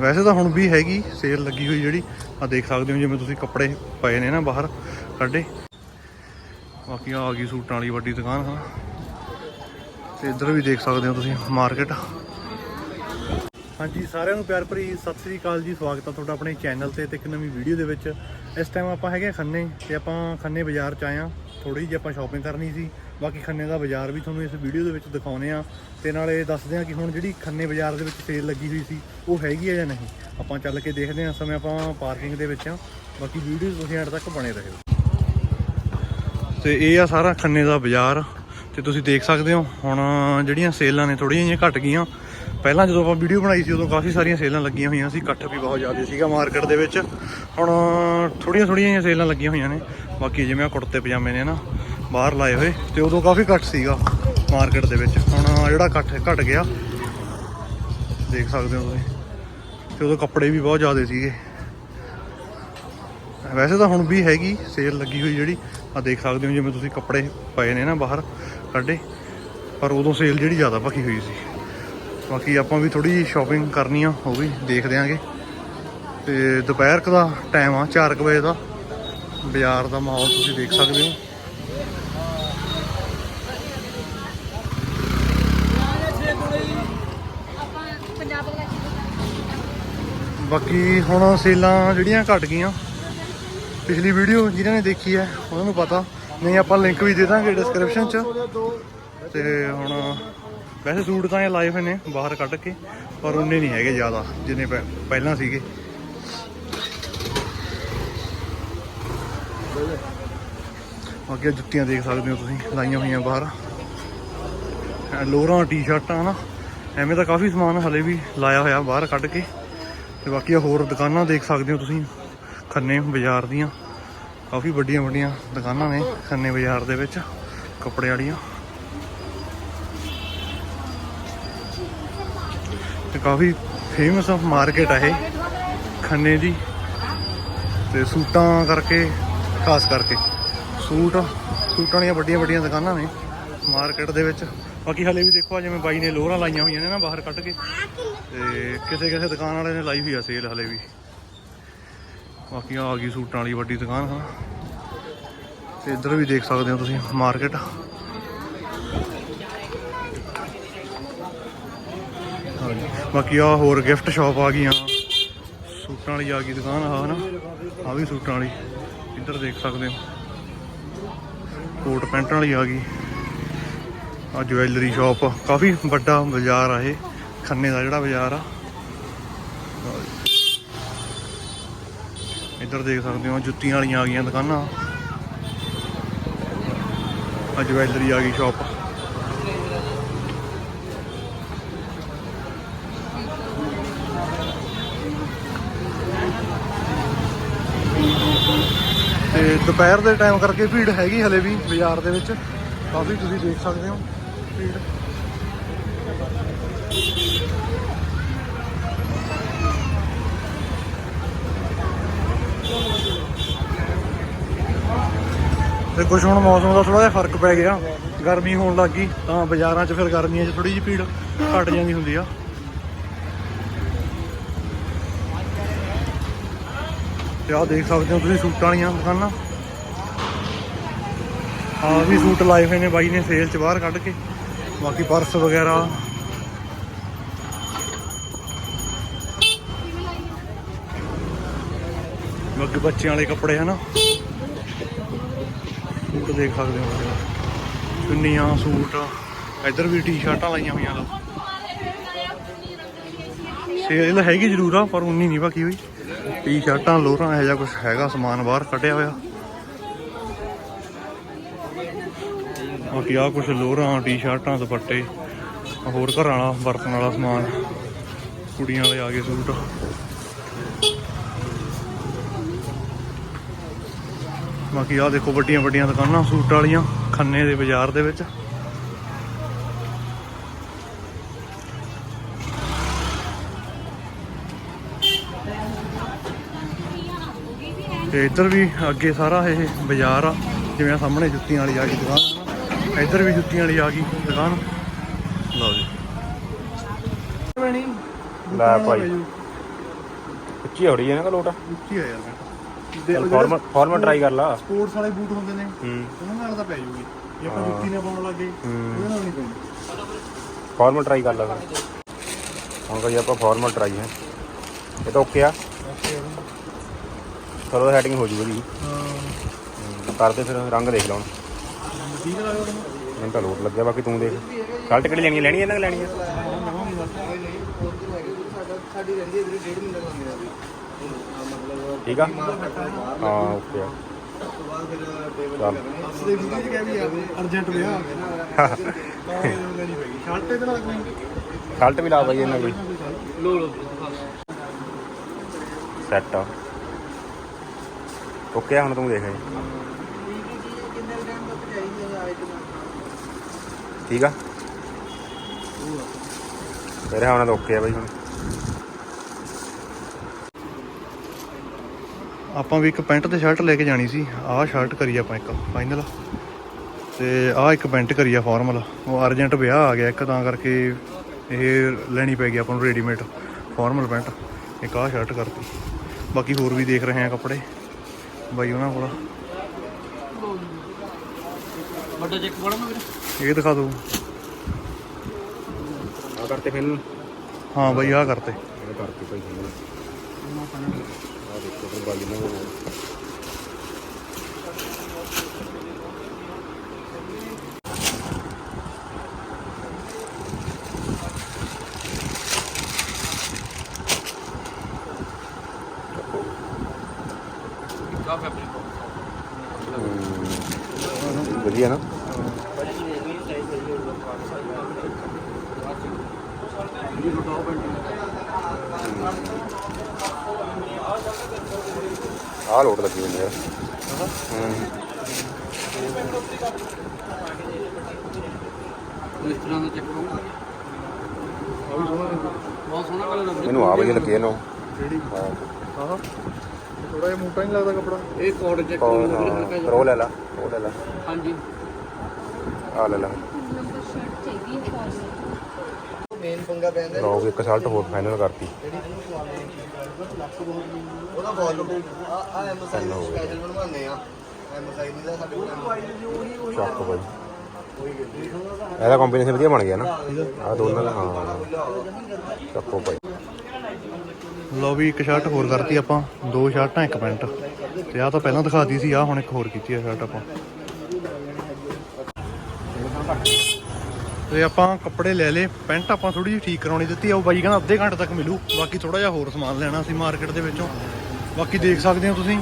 ਵੈਸੇ ਤਾਂ ਹੁਣ ਵੀ ਹੈਗੀ ਸੇਲ ਲੱਗੀ ਹੋਈ ਜਿਹੜੀ ਆ ਦੇਖ ਸਕਦੇ ਹੋ ਜਿਵੇਂ ਤੁਸੀਂ ਕੱਪੜੇ ਪਏ ਨੇ ਨਾ ਬਾਹਰ ਕੱਢੇ ਬਾਕੀ ਆ ਗਈ ਸੂਟਾਂ ਵਾਲੀ ਵੱਡੀ ਦੁਕਾਨ, ਹਾਂ। ਤੇ ਇੱਧਰ ਵੀ ਦੇਖ ਸਕਦੇ ਹੋ ਤੁਸੀਂ ਮਾਰਕੀਟ ਹਾਂਜੀ, ਸਾਰਿਆਂ ਨੂੰ ਪਿਆਰ ਭਰੀ ਸਤਿ ਸ੍ਰੀ ਅਕਾਲ ਜੀ, ਸਵਾਗਤ ਹੈ ਤੁਹਾਡਾ ਆਪਣੇ ਚੈਨਲ ਤੇ ਤੇ ਇੱਕ ਨਵੀਂ ਵੀਡੀਓ ਦੇ ਵਿੱਚ। ਇਸ ਟਾਈਮ ਆਪਾਂ ਹੈਗੇ ਆ ਖੰਨੇ, ਤੇ ਆਪਾਂ ਖੰਨੇ ਬਾਜ਼ਾਰ ਚ ਆਏ ਆ ਥੋੜੀ ਜਿਹੀ ਆਪਾਂ ਸ਼ਾਪਿੰਗ ਕਰਨੀ ਸੀ। ਬਾਕੀ ਖੰਨੇ ਦਾ ਬਾਜ਼ਾਰ ਵੀ ਤੁਹਾਨੂੰ ਇਸ ਵੀਡੀਓ ਦੇ ਵਿੱਚ ਦਿਖਾਉਨੇ ਆ ਤੇ ਨਾਲੇ ਦੱਸਦੇ ਆ ਕਿ ਹੁਣ ਜਿਹੜੀ ਖੰਨੇ ਬਾਜ਼ਾਰ ਦੇ ਵਿੱਚ ਸੇਲ ਲੱਗੀ ਹੋਈ ਸੀ, ਉਹ ਹੈਗੀ ਆ ਜਾਂ ਨਹੀਂ? ਆਪਾਂ ਚੱਲ ਕੇ ਦੇਖਦੇ ਆ ਇਸ ਸਮੇਂ ਆਪਾਂ ਪਾਰਕਿੰਗ ਦੇ ਵਿੱਚ ਆ ਬਾਕੀ ਵੀਡੀਓ ਤੁਸੀਂ ਐਡ ਤੱਕ ਬਣੇ ਰਹੋ। ਤੇ ਇਹ ਆ ਸਾਰਾ ਖੰਨੇ ਦਾ ਬਾਜ਼ਾਰ। ਤੇ ਤੁਸੀਂ ਦੇਖ ਸਕਦੇ ਹੋ, ਹੁਣ ਜਿਹੜੀਆਂ ਸੇਲਾਂ ਨੇ ਥੋੜੀਆਂ ਜਿਹੀਆਂ ਘਟ ਗਈਆਂ। ਪਹਿਲਾਂ ਜਦੋਂ ਆਪਾਂ ਵੀਡੀਓ ਬਣਾਈ ਸੀ, ਉਦੋਂ ਕਾਫੀ ਸਾਰੀਆਂ ਸੇਲਾਂ ਲੱਗੀਆਂ ਹੋਈਆਂ ਸੀ, ਇਕੱਠ ਵੀ ਬਹੁਤ ਜ਼ਿਆਦਾ ਸੀਗਾ ਮਾਰਕੀਟ ਦੇ ਵਿੱਚ। ਹੁਣ ਥੋੜੀਆਂ ਥੋੜੀਆਂ ਜਿਹੀਆਂ ਸੇਲਾਂ ਲੱਗੀਆਂ ਹੋਈਆਂ ਨੇ। ਬਾਕੀ ਜਿਵੇਂ ਆ ਕੁੜਤੇ ਪਜਾਮੇ ਨੇ ਨਾ, ਬਾਹਰ ਲਾਏ ਹੋਏ, ਤੇ ਉਦੋਂ ਕਾਫੀ ਘੱਟ ਸੀਗਾ ਮਾਰਕੀਟ ਦੇ ਵਿੱਚ। ਹੁਣ ਜਿਹੜਾ ਇਕੱਠ ਘਟ ਗਿਆ, ਦੇਖ ਸਕਦੇ ਹੋ ਤੁਸੀਂ। ਤੇ ਉਦੋਂ ਕੱਪੜੇ ਵੀ ਬਹੁਤ ਜ਼ਿਆਦਾ ਸੀਗੇ। ਵੈਸੇ ਤਾਂ ਹੁਣ ਵੀ ਹੈਗੀ ਸੇਲ ਲੱਗੀ ਹੋਈ ਜਿਹੜੀ ਆ ਦੇਖ ਸਕਦੇ ਹੋ ਜਿਵੇਂ ਤੁਸੀਂ ਕੱਪੜੇ ਪਏ ਨੇ ਨਾ ਬਾਹਰ ਕੱਢੇ ਪਰ ਉਦੋਂ ਸੇਲ ਜਿਹੜੀ ਜ਼ਿਆਦਾ ਭਖੀ ਹੋਈ ਸੀ। ਬਾਕੀ ਆਪਾਂ ਵੀ ਥੋੜੀ ਜਿਹੀ ਸ਼ਾਪਿੰਗ ਕਰਨੀ ਆ, ਉਹ ਵੀ ਦੇਖ ਦਿਆਂਗੇ ਤੇ ਦੁਪਹਿਰ ਕੁ ਦਾ ਟਾਈਮ ਆ 4 ਕੁ ਵਜੇ ਦਾ। ਬਾਜ਼ਾਰ ਦਾ ਮਾਹੌਲ ਤੁਸੀਂ ਦੇਖ ਸਕਦੇ ਹੋ। ਬਾਕੀ ਹੁਣ ਸੇਲਾਂ ਜਿਹੜੀਆਂ ਘਟ ਗਈਆਂ, ਪਿਛਲੀ ਵੀਡੀਓ ਜਿਹਨਾਂ ਨੇ ਦੇਖੀ ਹੈ, ਉਹਨਾਂ ਨੂੰ ਪਤਾ। ਨਹੀਂ, ਆਪਾਂ ਲਿੰਕ ਵੀ ਦੇ ਦਾਂਗੇ ਡਿਸਕ੍ਰਿਪਸ਼ਨ 'ਚ। ਤੇ ਹੁਣ ਵੈਸੇ ਸੂਟ ਤਾਂ ਇਹ ਲਾਏ ਹੋਏ ਨੇ ਬਾਹਰ ਕੱਢ ਕੇ, ਪਰ ਉਹਨੇ ਨਹੀਂ ਹੈਗੇ ਜ਼ਿਆਦਾ, ਜਿੰਨੇ ਪਹਿ- ਪਹਿਲਾਂ ਸੀਗੇ। ਅੱਗੇ ਜੁੱਤੀਆਂ ਦੇਖ ਸਕਦੇ ਹੋ ਤੁਸੀਂ, ਲਾਈਆਂ ਹੋਈਆਂ ਬਾਹਰ। ਲੋਰਾਂ ਟੀ-ਸ਼ਰਟਾਂ ਨਾ, ਐਵੇਂ ਤਾਂ ਕਾਫੀ ਸਮਾਨ ਹਲੇ ਵੀ ਲਾਇਆ ਹੋਇਆ ਬਾਹਰ ਕੱਢ ਕੇ। ਤੇ ਬਾਕੀ ਹੋਰ ਦੁਕਾਨਾਂ ਦੇਖ ਸਕਦੇ ਹੋ ਤੁਸੀਂ, ਖੰਨੇ ਬਾਜ਼ਾਰ ਦੀਆਂ। ਕਾਫੀ ਵੱਡੀਆਂ ਵੱਡੀਆਂ ਦੁਕਾਨਾਂ ਨੇ ਖੰਨੇ ਬਾਜ਼ਾਰ ਦੇ ਵਿੱਚ, ਕੱਪੜੇ ਵਾਲੀਆਂ। ਕਾਫੀ ਫੇਮਸ ਮਾਰਕੀਟ ਆ ਇਹ, ਖੰਨੇ ਦੀ। ਤੇ ਸੂਟਾਂ ਕਰਕੇ, ਖਾਸ ਕਰਕੇ। ਸੂਟ, ਸੂਟਾਂ ਦੀਆਂ ਵੱਡੀਆਂ ਵੱਡੀਆਂ ਦੁਕਾਨਾਂ ਨੇ ਮਾਰਕੀਟ ਦੇ ਵਿੱਚ। ਬਾਕੀ ਹਲੇ ਵੀ ਦੇਖੋ ਜਿਵੇਂ ਬਾਈ ਨੇ ਲੋਹਰਾਂ ਲਾਈਆਂ ਹੋਈਆਂ ਨੇ ਨਾ ਬਾਹਰ ਕੱਢ ਕੇ। ਤੇ ਕਿਸੇ ਕਿਸੇ ਦੁਕਾਨ ਵਾਲੇ ਨੇ ਲਾਈ ਹੋਈ ਆ ਸੇਲ ਹਲੇ ਵੀ। ਬਾਕੀ ਆ ਗਈ ਸੂਟਾਂ ਵਾਲੀ ਵੱਡੀ ਦੁਕਾਨ ਹਾਂ ਤੇ ਇੱਧਰ ਵੀ ਦੇਖ ਸਕਦੇ ਹੋ ਤੁਸੀਂ ਮਾਰਕੀਟ ਹਾਂਜੀ ਬਾਕੀ ਆ ਹੋਰ ਗਿਫਟ ਸ਼ਾਪ ਆ ਗਈਆਂ। ਸੂਟਾਂ ਵਾਲੀ ਆ ਗਈ ਦੁਕਾਨ ਆ ਹਨਾ ਆ ਵੀ ਸੂਟਾਂ ਵਾਲੀ। ਇੱਧਰ ਦੇਖ ਸਕਦੇ ਹੋ। ਕੋਟ ਪੈਂਟਾਂ ਵਾਲੀ ਆ ਗਈ। ਆ ਜਵੈਲਰੀ ਸ਼ਾਪ ਕਾਫੀ ਵੱਡਾ ਬਾਜ਼ਾਰ ਆ ਇਹ। ਖੰਨੇ ਦਾ ਜਿਹੜਾ ਬਾਜ਼ਾਰ ਆ। ਇੱਧਰ ਦੇਖ ਸਕਦੇ ਹੋ, ਜੁੱਤੀਆਂ ਵਾਲੀਆਂ ਆ ਗਈਆਂ ਦੁਕਾਨਾਂ। ਆ ਜਵੈਲਰੀ ਆ ਗਈ ਸ਼ਾਪ ਦੁਪਹਿਰ ਦੇ ਟਾਈਮ ਕਰਕੇ ਭੀੜ ਹੈਗੀ ਹਲੇ ਵੀ ਬਾਜ਼ਾਰ ਦੇ ਵਿੱਚ। ਕਾਫੀ ਤੁਸੀਂ ਦੇਖ ਸਕਦੇ ਹੋ ਭੀੜ। ਤੇ ਕੁਝ ਹੁਣ ਮੌਸਮ ਦਾ ਥੋੜਾ ਜਿਹਾ ਫ਼ਰਕ ਪੈ ਗਿਆ। ਗਰਮੀ ਹੋਣ ਲੱਗ ਗਈ, ਤਾਂ ਬਾਜ਼ਾਰਾਂ 'ਚ ਫਿਰ ਗਰਮੀਆਂ 'ਚ ਥੋੜੀ ਜਿਹੀ ਭੀੜ ਘਟ ਜਾਂਦੀ ਹੁੰਦੀ ਆ। ਤੇ ਆਹ ਦੇਖ ਸਕਦੇ ਹੋ ਤੁਸੀਂ ਸੂਟਾਂ ਵਾਲੀਆਂ ਦੁਕਾਨਾਂ। ਆ ਵੀ ਸੂਟ ਲਾਏ ਹੋਏ ਨੇ ਬਾਈ ਨੇ ਸੇਲ 'ਚ ਬਾਹਰ ਕੱਢ ਕੇ। ਬਾਕੀ ਪਰਸ ਵਗੈਰਾ। ਬਾਕੀ ਬੱਚਿਆਂ ਵਾਲੇ ਕੱਪੜੇ, ਹਨਾ? ਸੂਟ ਦੇਖ ਸਕਦੇ ਹੋ ਤੁਸੀਂ। ਚੁੰਨੀਆਂ, ਸੂਟ, ਇੱਧਰ ਵੀ ਟੀ-ਸ਼ਰਟਾਂ ਲਾਈਆਂ ਹੋਈਆਂ ਲੋ ਸੇਲ ਹੈਗੀ ਜ਼ਰੂਰ ਆ, ਪਰ ਉਨੀ ਨਹੀਂ ਬਾਕੀ ਹੋਈ। ਟੀ-ਸ਼ਰਟਾਂ ਲੋਰਾਂ, ਇਹੋ ਜਿਹਾ ਕੁਝ ਹੈਗਾ, ਸਮਾਨ ਬਾਹਰ ਕੱਢਿਆ ਹੋਇਆ। ਬਾਕੀ ਆ ਕੁਝ ਲੋਰਾਂ, ਟੀ-ਸ਼ਰਟਾਂ, ਦੁਪੱਟੇ, ਹੋਰ ਘਰਾਂ ਵਾਲਾ, ਵਰਤਣ ਵਾਲਾ ਸਮਾਨ, ਕੁੜੀਆਂ ਵਾਲੇ ਆ ਗਏ ਸੂਟ। ਬਾਕੀ ਆ ਦੇਖੋ ਵੱਡੀਆਂ ਵੱਡੀਆਂ ਦੁਕਾਨਾਂ ਸੂਟ ਵਾਲੀਆਂ, ਖੰਨੇ ਦੇ ਬਾਜ਼ਾਰ ਦੇ ਵਿੱਚ। ਤੇ ਇੱਧਰ ਵੀ ਅੱਗੇ ਸਾਰਾ ਇਹ ਬਾਜ਼ਾਰ ਆ, ਜਿਵੇਂ ਸਾਹਮਣੇ ਜੁੱਤੀਆਂ ਵਾਲੀ ਆ ਗਈ ਦੁਕਾਨ। ਇੱਧਰ ਵੀ ਜੁੱਤੀਆਂ ਵਾਲੀ ਆ ਗਈ ਦੁਕਾਨ। ਲਓ ਜੀ। ਲੈ ਭਾਈ। ਉੱਚੀ ਹੋ ਰਹੀ ਹੈ ਨਾ ਲੋਟ। ਉੱਚੀ ਆ ਯਾਰ। ਫਾਰਮਲ ਫਾਰਮਲ ਟਰਾਈ ਕਰ ਲਾ। ਸਪੋਰਟਸ ਵਾਲੇ ਬੂਟ ਹੁੰਦੇ ਨੇ ਹੂੰ। ਉਹਨਾਂ ਨਾਲ ਤਾਂ ਪੈ ਜੂਗੀ। ਜੇ ਆਪਾਂ। ਜੁੱਤੀ ਨਾਲ ਪਾਉਣ ਲੱਗੇ ਹੂੰ। ਉਹਦੇ ਨਾਲ ਨਹੀਂ ਪੈਂਦੀ। ਫਾਰਮਲ ਟਰਾਈ ਕਰ ਲਾ ਹੁਣ ਕਰੀ ਆਪਾਂ ਫਾਰਮਲ ਟਰਾਈ ਹੈ। ਇਹ ਤਾਂ ਓਕੇ ਆ। ਚਲੋ ਹੈਟਿੰਗ ਹੋ ਜੂਗੀ। ਹਾਂ। ਕਰਦੇ ਫਿਰ ਰੰਗ ਦੇਖ ਲਾ ਹੁਣ ਠੀਕ ਲੱਗਦਾ ਤੁਹਾਨੂੰ ਮੈਨੂੰ ਤਾਂ ਲੋਟ ਲੱਗਿਆ ਬਾਕੀ ਤੂੰ ਦੇਖ। ਸ਼ਰਟ ਕਿਹੜੀ ਲੈਣੀ ਹੈ ਲੈਣੀ ਹੈ ਇਹਨਾਂ ਕਿ ਲੈਣੀ ਹੈ ਸਾਡੀ ਰਹਿੰਦੀ ਹੈ ਵੀਰੇ ਡੇਢ ਮਹੀਨਾ ਲਾਉਂਦੇ ਆ? ਵੀ ਮਤਲਬ ਠੀਕ ਆ? ਹਾਂ ਓਕੇ ਆ। ਤੋਂ ਚੱਲ। ਅਸ ਦੇ ਵੀਡੀਓ ਚ ਕਿਹਾ ਵੀ ਅਰਜੈਂਟ ਵਿਆਹ ਤਾਂ ਸ਼ਰਟ ਇਹਦੇ ਨਾਲ ਕੋਈ? ਸ਼ਰਟ ਵੀ ਲਾ ਬਾਈ ਇਹਨਾਂ ਕੋਈ ਲੋ ਲੋ ਸੈੱਟ ਆ। ਓਕੇ ਆ ਹੁਣ ਤੂੰ ਦੇਖ ਇਹ। ਕਿੰਨੇ ਟਾਈਮ ਤੱਕ ਚਾਹੀਦੀ ਹੈ ਆਈਟਮ ਠੀਕ ਆ? ਤੇਰੇ ਹੁਣ ਤਾਂ ਓਕੇ ਆ ਬਾਈ ਹੁਣ। ਆਪਾਂ ਵੀ ਇੱਕ ਪੈਂਟ ਤੇ ਸ਼ਰਟ ਲੈ ਕੇ ਜਾਣੀ ਸੀ। ਆਹ ਸ਼ਰਟ ਕਰੀ ਆਪਾਂ ਇੱਕ ਫਾਈਨਲ ਤੇ ਆਹ ਇੱਕ ਪੈਂਟ ਕਰੀ ਆ ਫਾਰਮਲ ਉਹ ਅਰਜੈਂਟ ਵਿਆਹ ਆ ਗਿਆ ਇੱਕ ਤਾਂ ਕਰਕੇ ਇਹ ਲੈਣੀ ਪੈ ਗਈ ਆਪਾਂ ਨੂੰ ਰੈਡੀਮੇਡ ਫਾਰਮਲ ਪੈਂਟ। ਇੱਕ ਆਹ ਸ਼ਰਟ ਕਰਤੀ। ਬਾਕੀ ਹੋਰ ਵੀ ਦੇਖ ਰਹੇ ਆ ਕੱਪੜੇ। ਬਾਈ ਉਹਨਾਂ ਕੋਲ। ਵੱਡਾ ਚੈੱਕ ਬੜਾ ਨਾ ਵੀਰੇ। ਇਹ ਦਿਖਾ ਦਿਓ ਆ ਕਰਤੇ ਫਿਰ। ਹਾਂ ਬਾਈ ਆਹ ਕਰਤੇ। ਇਹ ਕਰਤੇ ਭਾਈ। ਆ ਦੇਖੋ ਫਿਰ ਬਾਲੀ ਨੂੰ। ਆ ਲੋਟ ਲੱਗੀ ਹੋਈ ਹੈ। ਇਸ ਤਰ੍ਹਾਂ ਦਾ ਚੈੱਕ ਕਰੋ ਬਹੁਤ ਸੋਹਣਾ ਕਲਰ ਵੀਰੇ ਮੈਨੂੰ ਆ ਵਧੀਆ ਲੱਗੀ ਇਹਨੂੰ। ਜਿਹੜੀ ਹਾਂ। ਆਹ। ਥੋੜਾ ਜਿਹਾ ਮੋਟਾ ਨਹੀਂ ਲੱਗਦਾ ਕੱਪੜਾ। ਇਹ ਕੋਡ ਚੈੱਕ ਕੋ ਕਰੋ ਵੀਰੇ ਹਲਕਾ ਜਿਹਾ। ਰੋ ਲੈ ਲਾ ਉਹ ਲੈ ਲਾ। ਹਾਂਜੀ। ਆ ਲੈ ਲਾ। ਨੰਬਰ ਸ਼ਰਟ ਚਾਹੀਦੀ ਹੈ ਫਾਰਮਲ ਮੇਨ ਪੰਗਾ ਪੈਂਦਾ ਲਓ ਵੀ ਇੱਕ ਸ਼ਰਟ ਹੋਰ ਫਾਈਨਲ ਕਰਤੀ। ਉਹਦਾ ਵੋਲੂਮ ਆ ਆ ਐਮਸਾਈਜ਼ ਸਪੈਸ਼ਲ ਬਣਵਾਉਂਦੇ ਆ। ਐਮਸਾਈਜ਼ ਦਾ ਸਾਡੇ ਕੋਲ ਚੱਕ ਬਾਈ। ਇਹਦਾ ਕੰਬੀਨੇਸ਼ਨ ਵਧੀਆ ਬਣ ਗਿਆ ਨਾ। ਆ ਦੋਨਾਂ ਦਾ ਹਾਂ। ਚੱਕੋ ਬਾਈ। ਲਓ ਵੀ ਇੱਕ ਸ਼ਰਟ ਹੋਰ ਕਰਤੀ ਆਪਾਂ। ਦੋ ਸ਼ਰਟਾਂ ਇੱਕ ਪੈਂਟ। ਤੇ ਆਹ ਤਾਂ ਪਹਿਲਾਂ ਦਿਖਾਤੀ ਸੀ ਆਹ ਹੁਣ ਇੱਕ ਹੋਰ ਕੀਤੀ ਆ ਸ਼ਰਟ ਆਪਾਂ। ਤੇ ਆਪਾਂ ਕੱਪੜੇ ਲੈ ਲਏ, ਪੈਂਟ ਆਪਾਂ ਥੋੜੀ ਜਿਹੀ ਠੀਕ ਕਰਾਉਣੀ ਦਿੱਤੀ ਆ, ਉਹ ਬਾਈ ਕਹਿੰਦਾ ਅੱਧੇ ਘੰਟੇ ਤੱਕ ਮਿਲੂ, ਬਾਕੀ ਥੋੜਾ ਜਿਹਾ ਹੋਰ ਸਮਾਨ ਲੈਣਾ ਸੀ ਮਾਰਕੀਟ ਦੇ ਵਿੱਚੋਂ। ਬਾਕੀ ਦੇਖ ਸਕਦੇ ਹੋ ਤੁਸੀਂ,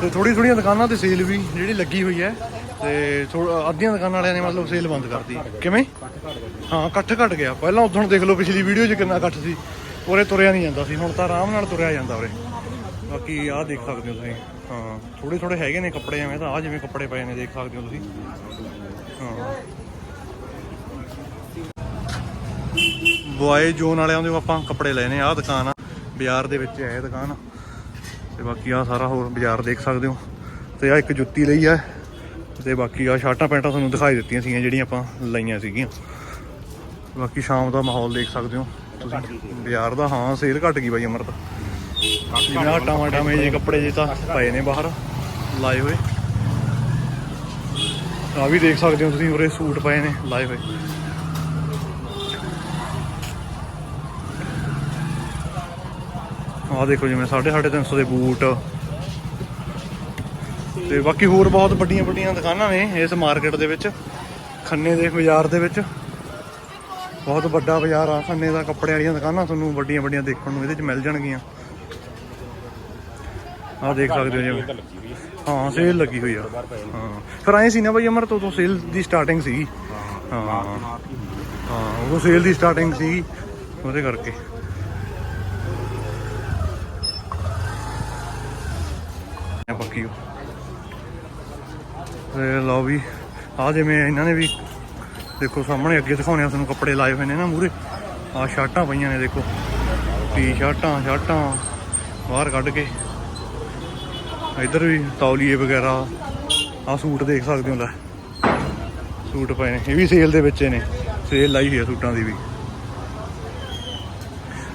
ਤੇ ਥੋੜੀ ਥੋੜੀਆਂ ਦੁਕਾਨਾਂ ਤੇ ਸੇਲ ਵੀ ਜਿਹੜੀ ਲੱਗੀ ਹੋਈ ਹੈ, ਤੇ ਥੋੜ੍ਹਾ- ਅੱਧੀਆਂ ਦੁਕਾਨਾਂ ਵਾਲਿਆਂ ਨੇ ਮਤਲਬ ਸੇਲ ਬੰਦ ਕਰਤੀ। ਕਿਵੇਂ? ਹਾਂ, ਇਕੱਠ ਘਟ ਗਿਆ। ਪਹਿਲਾਂ ਉਦੋਂ ਦੇਖ ਲਓ, ਪਿਛਲੀ ਵੀਡੀਓ 'ਚ ਕਿੰਨਾ ਇਕੱਠ ਸੀ। ਉਰੇ ਤੁਰਿਆ ਨਹੀਂ ਜਾਂਦਾ ਸੀ, ਹੁਣ ਤਾਂ ਆਰਾਮ ਨਾਲ ਤੁਰਿਆ ਜਾਂਦਾ ਉਰੇ। ਬਾਕੀ ਆਹ ਦੇਖ ਸਕਦੇ ਹੋ ਤੁਸੀਂ। ਹਾਂ ਥੋੜੇ ਥੋੜੇ ਹੈਗੇ ਨੇ ਕੱਪੜੇ ਐਵੇਂ ਤਾਂ, ਆਹ ਜਿਵੇਂ ਕੱਪੜੇ ਪਏ ਨੇ, ਦੇਖ ਸਕਦੇ ਹੋ ਤੁਸੀਂ। ਹਾਂ। ਬੁਆਏ ਜ਼ੋਨ ਵਾਲਿਆਂ ਦੇ ਆਪਾਂ ਕੱਪੜੇ ਲਏ ਨੇ ਆਹ ਦੁਕਾਨ ਆ, ਬਾਜ਼ਾਰ ਦੇ ਵਿੱਚ ਹੈ ਦੁਕਾਨ। ਤੇ ਬਾਕੀ ਆਹ ਸਾਰਾ ਹੋਰ ਬਾਜ਼ਾਰ ਦੇਖ ਸਕਦੇ ਹੋ। ਤੇ ਆ ਇੱਕ ਜੁੱਤੀ ਲਈ ਆ। ਤੇ ਬਾਕੀ ਆ ਸ਼ਰਟਾਂ ਪੈਂਟਾਂ ਤੁਹਾਨੂੰ ਦਿਖਾਈ ਦਿੱਤੀਆਂ ਸੀਗੀਆਂ, ਜਿਹੜੀਆਂ ਆਪਾਂ ਲਈਆਂ ਸੀਗੀਆਂ। ਬਾਕੀ ਸ਼ਾਮ ਦਾ ਮਾਹੌਲ ਦੇਖ ਸਕਦੇ ਹੋ। ਤੁਸੀਂ ਬਾਜ਼ਾਰ ਦਾ, ਹਾਂ ਸੇਲ ਘਟ ਗਈ ਬਾਈ ਅਮਰਤ। ਜਿਵੇਂ ਆਹ ਟਾਵਾਂ ਟਾਵੇਂ ਜੇ ਕੱਪੜੇ ਜੇ ਤਾਂ ਪਏ ਨੇ ਬਾਹਰ, ਲਾਏ ਹੋਏ। ਆ ਵੀ ਦੇਖ ਸਕਦੇ ਹੋ ਤੁਸੀਂ, ਉਰੇ ਸੂਟ ਪਏ ਨੇ, ਲਾਏ ਹੋਏ। ਆਹ ਦੇਖੋ ਜਿਵੇਂ 350 ਦੇ ਬੂਟ। ਤੇ ਬਾਕੀ ਹੋਰ ਬਹੁਤ ਵੱਡੀਆਂ ਵੱਡੀਆਂ ਦੁਕਾਨਾਂ ਨੇ ਇਸ ਮਾਰਕੀਟ ਦੇ ਵਿੱਚ, ਖੰਨੇ ਦੇ ਬਾਜ਼ਾਰ ਦੇ ਵਿੱਚ। ਬਹੁਤ ਵੱਡਾ ਬਾਜ਼ਾਰ ਆ, ਖੰਨੇ ਦਾ ਕੱਪੜੇ ਵਾਲੀਆਂ ਦੁਕਾਨਾਂ ਤੁਹਾਨੂੰ ਵੱਡੀਆਂ ਵੱਡੀਆਂ ਦੇਖਣ ਨੂੰ ਇਹਦੇ 'ਚ ਮਿਲ ਜਾਣਗੀਆਂ। ਆਹ ਦੇਖ ਸਕਦੇ ਹੋ ਜਿਵੇਂ। ਹਾਂ ਸੇਲ ਲੱਗੀ ਹੋਈ ਆ। ਹਾਂ। ਫਿਰ ਆਏ ਸੀ ਨਾ ਬਈ ਅਮਰ ਤੋਂ ਤੋਂ ਸੇਲ ਦੀ ਸਟਾਰਟਿੰਗ ਸੀਗੀ। ਹਾਂ। ਹਾਂ, ਉਦੋਂ ਸੇਲ ਦੀ ਸਟਾਰਟਿੰਗ ਸੀ ਉਹਦੇ ਕਰਕੇ। ਆ ਤੇ ਲਓ ਵੀ ਆ ਜਿਵੇਂ ਇਹਨਾਂ ਨੇ ਵੀ ਦੇਖੋ ਸਾਹਮਣੇ ਅੱਗੇ ਦਿਖਾਉਣੇ ਆ ਤੁਹਾਨੂੰ ਕੱਪੜੇ ਲਾਏ ਹੋਏ ਨੇ ਨਾ ਮੂਰੇ। ਆ ਸ਼ਰਟਾਂ ਪਈਆਂ ਨੇ ਦੇਖੋ। ਟੀ ਸ਼ਰਟਾਂ ਸ਼ਰਟਾਂ ਬਾਹਰ ਕੱਢ ਕੇ। ਇੱਧਰ ਵੀ ਤੌਲੀਏ ਵਗੈਰਾ। ਆ ਸੂਟ ਦੇਖ ਸਕਦੇ ਹੋ ਲੈ। ਸੂਟ ਪਏ ਨੇ। ਇਹ ਵੀ ਸੇਲ ਦੇ ਵਿੱਚ ਨੇ। ਸੇਲ ਲਾਈ ਹੋਈ ਆ ਸੂਟਾਂ ਦੀ ਵੀ।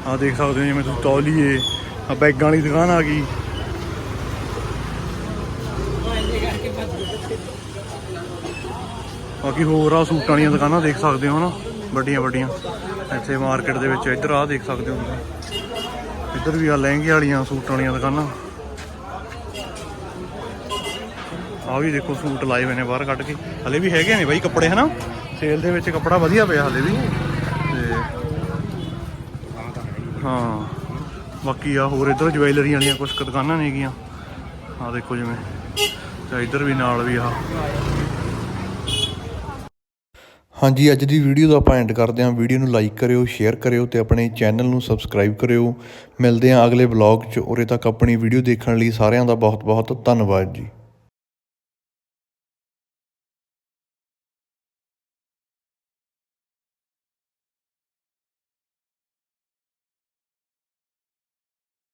ਆ ਦੇਖ ਸਕਦੇ ਹੋ ਜਿਵੇਂ ਤੁਸੀਂ ਤੌਲੀਏ ਆ ਬੈਗਾਂ ਵਾਲੀ ਦੁਕਾਨ ਆ ਗਈ। ਬਾਕੀ ਹੋਰ ਆ ਸੂਟਾਂ ਵਾਲੀਆਂ ਦੁਕਾਨਾਂ ਦੇਖ ਸਕਦੇ ਹੋ ਨਾ ਵੱਡੀਆਂ ਵੱਡੀਆਂ। ਇੱਥੇ ਮਾਰਕੀਟ ਦੇ ਵਿੱਚ ਇੱਧਰ ਆ ਦੇਖ ਸਕਦੇ ਹੋ ਤੁਸੀਂ। ਇੱਧਰ ਵੀ ਆ ਲਹਿੰਗੇ ਵਾਲੀਆਂ ਸੂਟਾਂ ਵਾਲੀਆਂ ਦੁਕਾਨਾਂ। ਆ ਵੀ ਦੇਖੋ ਸੂਟ ਲਾਏ ਹੋਏ ਨੇ ਬਾਹਰ ਕੱਢ ਕੇ। ਹਲੇ ਵੀ ਹੈਗੇ ਨੇ ਬਾਈ ਕੱਪੜੇ ਹਨਾ। ਸੇਲ ਦੇ ਵਿੱਚ ਕੱਪੜਾ ਵਧੀਆ ਪਿਆ ਹਲੇ ਵੀ। ਤੇ ਹਾਂ, ਬਾਕੀ ਆ ਹੋਰ ਇੱਧਰ ਜਵੈਲਰੀ ਵਾਲੀਆਂ ਕੁਝ ਕੁ ਦੁਕਾਨਾਂ ਨੇਗੀਆਂ ਆ ਦੇਖੋ ਜਿਵੇਂ। ਤੇ ਇੱਧਰ ਵੀ ਨਾਲ ਵੀ ਆ ਹਾਂਜੀ, ਅੱਜ ਦੀ ਵੀਡੀਓ ਦਾ ਆਪਾਂ ਐਂਡ ਕਰਦੇ ਹਾਂ। ਵੀਡੀਓ ਨੂੰ ਲਾਈਕ ਕਰਿਓ ਸ਼ੇਅਰ ਕਰਿਓ ਤੇ ਆਪਣੇ ਚੈਨਲ ਨੂੰ ਸਬਸਕ੍ਰਾਈਬ ਕਰਿਓ। ਮਿਲਦੇ ਹਾਂ ਅਗਲੇ ਵਲੌਗ 'ਚ। ਉਰੇ ਤੱਕ ਆਪਣੀ ਵੀਡੀਓ ਦੇਖਣ ਲਈ ਸਾਰਿਆਂ ਦਾ ਬਹੁਤ ਬਹੁਤ ਧੰਨਵਾਦ ਜੀ।